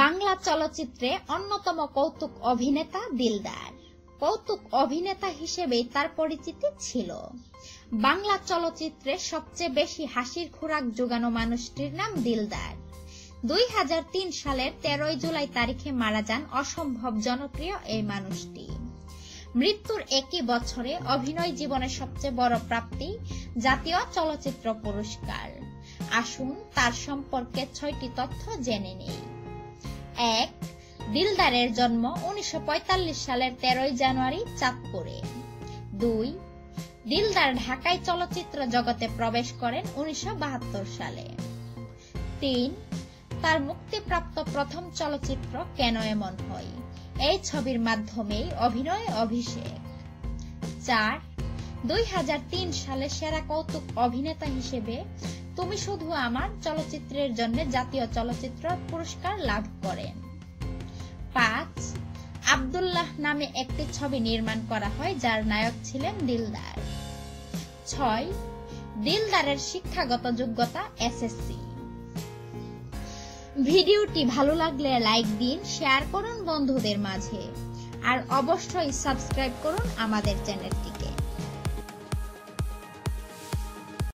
বাংলা চলচ্চিত্রে অন্যতম কৌতুক অভিনেতা দিলদার। কৌতুক অভিনেতা হিসেবেই তার পরিচিতি ছিল। বাংলা চলচ্চিত্রে সবচেয়ে বেশি হাসির খোরাক যোগানো মানুষটির নাম দিলদার। দুই হাজার তিন সালের তেরোই জুলাই তারিখে মারা যান অসম্ভব জনপ্রিয় এই মানুষটি। মৃত্যুর একই বছরে অভিনয় জীবনের সবচেয়ে বড় প্রাপ্তি জাতীয় চলচ্চিত্র পুরস্কার। আসুন তার সম্পর্কে ছয়টি তথ্য জেনে নেই। এক, দিলদারের জন্ম উনিশশো সালের তেরোই জানুয়ারি চাঁদপুরে। দুই, দিলদার ঢাকায় চলচ্চিত্র জগতে প্রবেশ করেন উনিশশো সালে। তিন, তার মুক্তিপ্রাপ্ত প্রথম চলচ্চিত্র কেন এমন হয়? এই ছবির মাধ্যমেই অভিনয় অভিষেক। চার, দুই সালে সেরা কৌতুক অভিনেতা হিসেবে তুমি শুধু আমার চলচ্চিত্রের জন্য জাতীয় চলচ্চিত্র পুরস্কার লাভ করেন পাঁচ, আবদুল্লাহ নামে একটি ছবি নির্মাণ করা হয় যার নায়ক ছিলেন দিলদার। ছয়, দিলদারের শিক্ষাগত যোগ্যতা এসএসসি। ভিডিওটি ভালো লাগলে লাইক দিন, শেয়ার করুন বন্ধুদের মাঝে, আর অবশ্যই সাবস্ক্রাইব করুন আমাদের চ্যানেলটি